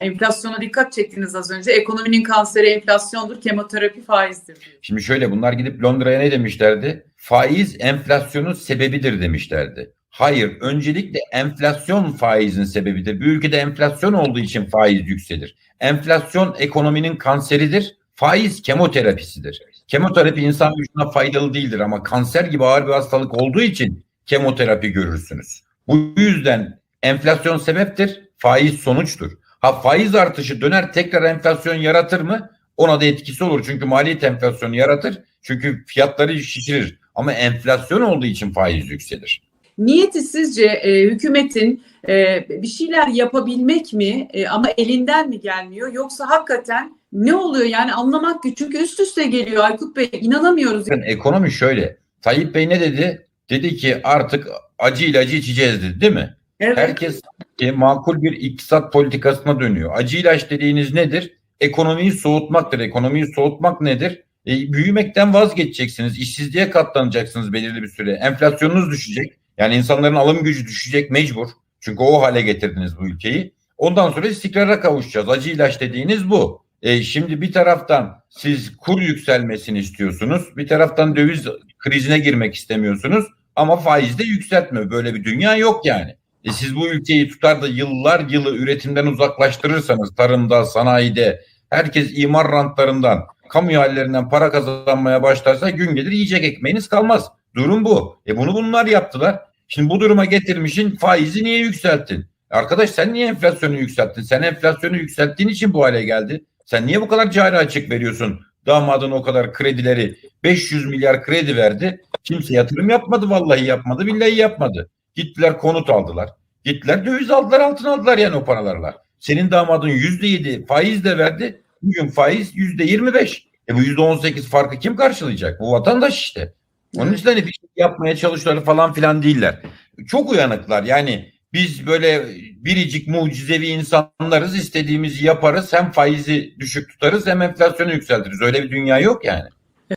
Enflasyona dikkat çektiniz az önce. Ekonominin kanseri enflasyondur, kemoterapi faizdir. Şimdi şöyle bunlar gidip Londra'ya ne demişlerdi? Faiz enflasyonun sebebidir demişlerdi. Hayır, öncelikle enflasyon faizin sebebidir. Bir ülkede enflasyon olduğu için faiz yükselir. Enflasyon ekonominin kanseridir. Faiz kemoterapisidir. Kemoterapi insan vücuduna faydalı değildir ama kanser gibi ağır bir hastalık olduğu için kemoterapi görürsünüz. Bu yüzden enflasyon sebeptir, faiz sonuçtur. Ha faiz artışı döner tekrar enflasyon yaratır mı? Ona da etkisi olur. Çünkü maliyet enflasyonu yaratır. Çünkü fiyatları şişirir. Ama enflasyon olduğu için faiz yükselir. Niyeti sizce e, hükümetin e, bir şeyler yapabilmek mi e, ama elinden mi gelmiyor yoksa hakikaten ne oluyor yani anlamak ki çünkü üst üste geliyor Aykut Bey inanamıyoruz. Bakın ekonomi şöyle. Tayyip Bey ne dedi? Dedi ki artık acı ilacı içeceğiz dedi değil mi? Evet. Herkes e, makul bir iktisat politikasına dönüyor. Acı ilaç dediğiniz nedir? Ekonomiyi soğutmaktır. Ekonomiyi soğutmak nedir? E, büyümekten vazgeçeceksiniz. İşsizliğe katlanacaksınız belirli bir süre. Enflasyonunuz düşecek. Yani insanların alım gücü düşecek mecbur. Çünkü o hale getirdiniz bu ülkeyi. Ondan sonra istikrara kavuşacağız. Acı ilaç dediğiniz bu. E, şimdi bir taraftan siz kur yükselmesini istiyorsunuz. Bir taraftan döviz krizine girmek istemiyorsunuz. Ama faizde yükseltme. Böyle bir dünya yok yani. E siz bu ülkeyi tutar da yıllar yılı üretimden uzaklaştırırsanız tarımda, sanayide, herkes imar rantlarından, kamu ihalelerinden para kazanmaya başlarsa gün gelir yiyecek ekmeğiniz kalmaz. Durum bu. E bunu bunlar yaptılar. Şimdi bu duruma getirmişin faizi niye yükselttin? Arkadaş sen niye enflasyonu yükselttin? Sen enflasyonu yükselttiğin için bu hale geldi. Sen niye bu kadar cari açık veriyorsun? Damadın o kadar kredileri 500 milyar kredi verdi. Kimse yatırım yapmadı vallahi yapmadı billahi yapmadı. Gittiler konut aldılar. Gittiler döviz aldılar altın aldılar yani o paralarla. Senin damadın yüzde yedi faiz de verdi. Bugün faiz yüzde yirmi beş. E bu yüzde on sekiz farkı kim karşılayacak? Bu vatandaş işte. Onun için hani bir şey yapmaya çalışıyorlar falan filan değiller. Çok uyanıklar yani biz böyle biricik mucizevi insanlarız istediğimizi yaparız hem faizi düşük tutarız hem enflasyonu yükseltiriz. Öyle bir dünya yok yani.